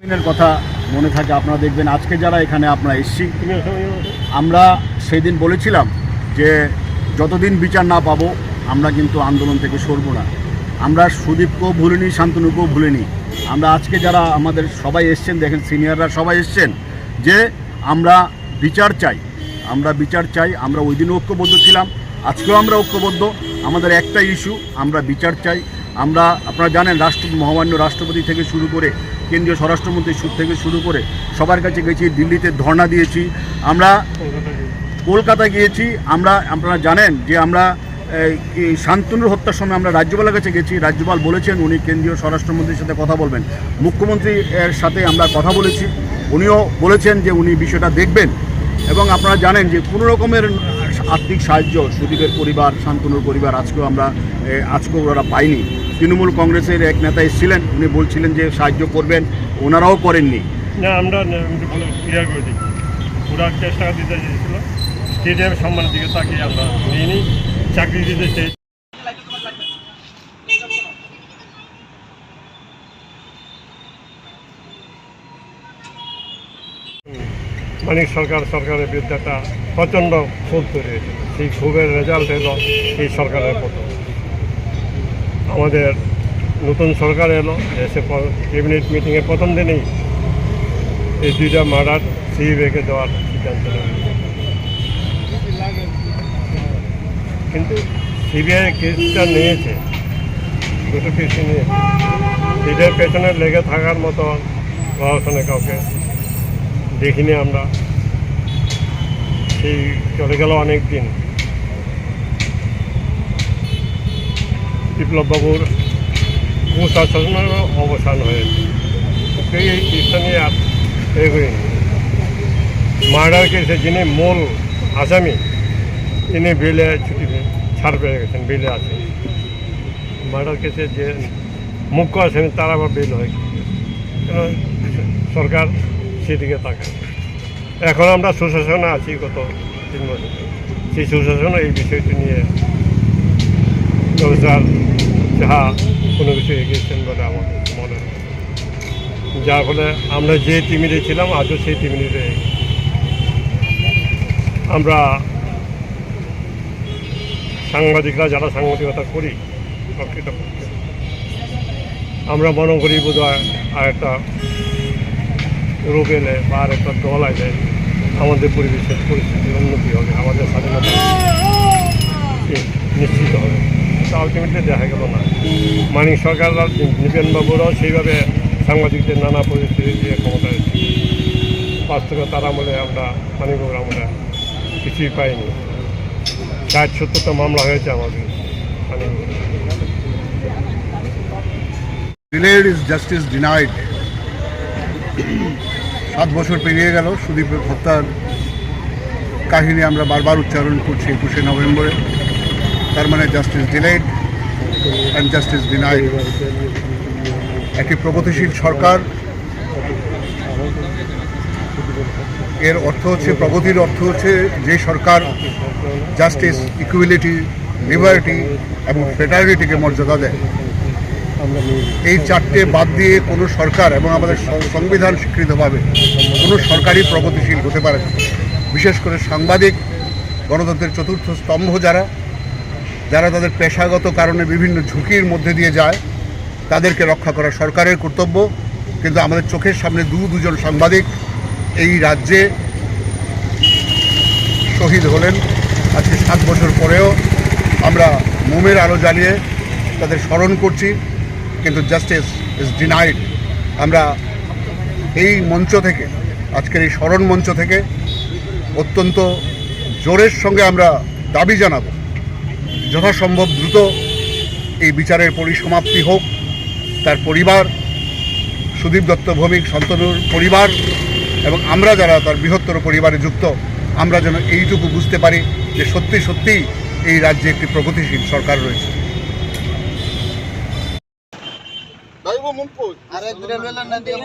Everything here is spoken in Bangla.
দিনের কথা মনে থাকে আপনারা দেখবেন আজকে যারা এখানে আপনারা এসছি আমরা সেই দিন বলেছিলাম যে যতদিন বিচার না পাবো আমরা কিন্তু আন্দোলন থেকে সরবো না। আমরা সুদীপকেও ভুলিনি শান্তনুকেও ভুলিনি। আমরা আজকে যারা আমাদের সবাই এসছেন দেখেন সিনিয়ররা সবাই এসছেন যে আমরা বিচার চাই। আমরা বিচার চাই আমরা ওই দিনও ঐক্যবদ্ধ ছিলাম আজকেও আমরা ঐক্যবদ্ধ। আমাদের একটা ইস্যু আমরা বিচার চাই। আমরা আপনারা জানেন রাষ্ট্র মহামান্য রাষ্ট্রপতি থেকে শুরু করে কেন্দ্রীয় স্বরাষ্ট্রমন্ত্রী সু- থেকে শুরু করে সবার কাছে গেছি দিল্লিতে ধর্ণা দিয়েছি। আমরা কলকাতা গিয়েছি আমরা আপনারা জানেন যে আমরা এই, শান্তনুর হত্যার সময় আমরা রাজ্যপালের কাছে গেছি। রাজ্যপাল বলেছেন উনি কেন্দ্রীয় স্বরাষ্ট্রমন্ত্রীর সাথে কথা বলবেন। মুখ্যমন্ত্রী এর সাথে আমরা কথা বলেছি। উনিও বলেছেন যে উনি বিষয়টা দেখবেন। এবং আপনারা জানেন যে কোনো রকমের আর্থিক সাহায্য সুদীপের পরিবার, শান্তনুর পরিবার আজকেও আমরা আজকেও ওনারা পাইনি। তৃণমূল কংগ্রেসের এক নেতা এসেছিলেন, উনি বলছিলেন যে সাহায্য করবেন, ওনারাও করেননি। না, আমরা পুরা দেড় দিতে চেয়েছিল। স্টেডিয়াম সম্মানের দিকে তাকিয়ে আমরা নিইনি। চাকরি দিতে চেয়ে মানিক সরকার সরকারের একটা প্রচণ্ড ক্ষোভ তৈরি হয়েছিল সেই ক্ষোভের রেজাল্ট এলো এই সরকারের পতন আমাদের নতুন সরকার এলো, এসে ক্যাবিনেট মিটিংয়ের প্রথম দিনেই এই দুইটা মার্ডার সিবিআইকে দেওয়ার সিদ্ধান্ত কিন্তু সিবিআই কেসটা নিয়েছে, দুটো কেসই নিয়েছে। এটার পেছনে লেগে থাকার মতো প্রশাসনে কাউকে। দেখিনি আমরা। সেই চলে গেল অনেক দিন। বিপ্লববাবুর কুশাসনেরও অবসান হয়েছে। কেউ এই কেসটা নিয়ে আর এগোয়নি মার্ডার কেসে যিনি মূল আসামি তিনি বেলে ছুটি ছাড় পেয়ে গেছেন, বেলে আছেন মার্ডার কেসে যে মুখ্য আসামি, তারা আবার বেল হয় সরকার সেদিকে তাকায়। এখন আমরা সুশাসনে আছি গত তিন বছর। সেই সুশাসনে এই বিষয়টি নিয়ে প্রফেসর যাহা কোনো কিছু এগিয়েছেন বলে আমার মনে হয়। যার ফলে আমরা যে টিমিতে ছিলাম, আজও সেই টিমিতে আমরা সাংবাদিকরা, যারা সাংবাদিকতা করি আমরা মনে করি বোধ হয় আর একটা রোগ এলে বা আর একটা দল আইলে আমাদের পরিবেশের পরিস্থিতির উন্নতি হবে, আমাদের স্বাধীনতা নিশ্চিত হবে। আলটিমেটলি দেখা গেল না। মানিক সরকার নিপেনবাবুরাও সেইভাবে সাংবাদিকদের নানা পরিস্থিতি দিয়ে ক্ষমতায় বাস্তবে তার আমলে আমরা মানিকবাবুর আমলে কিছুই পাইনি। ষাট সত্তরটা মামলা হয়েছে আমাদের। ডিলেড ইজ জাস্টিস ডিনাইড সাত বছর পেরিয়ে গেল সুদীপের হত্যার কাহিনী আমরা বারবার উচ্চারণ করছি একুশে নভেম্বরে। তার মানে justice delayed and justice denied একটি প্রগতিশীল সরকার। এর অর্থ হচ্ছে, প্রগতির অর্থ হচ্ছে যে সরকার জাস্টিস ইকুয়ালিটি লিবার্টি এবং ফেটারিটিকে মর্যাদা দেয়। এই চারটে বাদ দিয়ে কোনো সরকার এবং আমাদের সংবিধান স্বীকৃতভাবে কোনো সরকারই প্রগতিশীল হতে পারে বিশেষ করে সাংবাদিক, গণতন্ত্রের চতুর্থ স্তম্ভ যারা যারা তাদের পেশাগত কারণে বিভিন্ন ঝুঁকির মধ্যে দিয়ে যায়, তাদেরকে রক্ষা করা সরকারের কর্তব্য। কিন্তু আমাদের চোখের সামনে দু দুজন সাংবাদিক এই রাজ্যে শহীদ হলেন। আজকে সাত বছর পরেও আমরা মোমের আলো জ্বালিয়ে তাদের স্মরণ করছি। কিন্তু জাস্টিস ইজ ডিনাইড আমরা এই মঞ্চ থেকে, আজকের এই স্মরণ মঞ্চ থেকে অত্যন্ত জোরের সঙ্গে আমরা দাবি জানাব। যথাসম্ভব দ্রুত এই বিচারের পরিসমাপ্তি হোক। তার পরিবার, সুদীপ দত্ত ভৌমিক, শান্তনুর পরিবার এবং আমরা যারা তার বৃহত্তর পরিবারে যুক্ত, আমরা যেন এইটুকু বুঝতে পারি যে সত্যি সত্যিই এই রাজ্যে একটি প্রগতিশীল সরকার রয়েছে। আরে দূরে বেলা না দিয়ে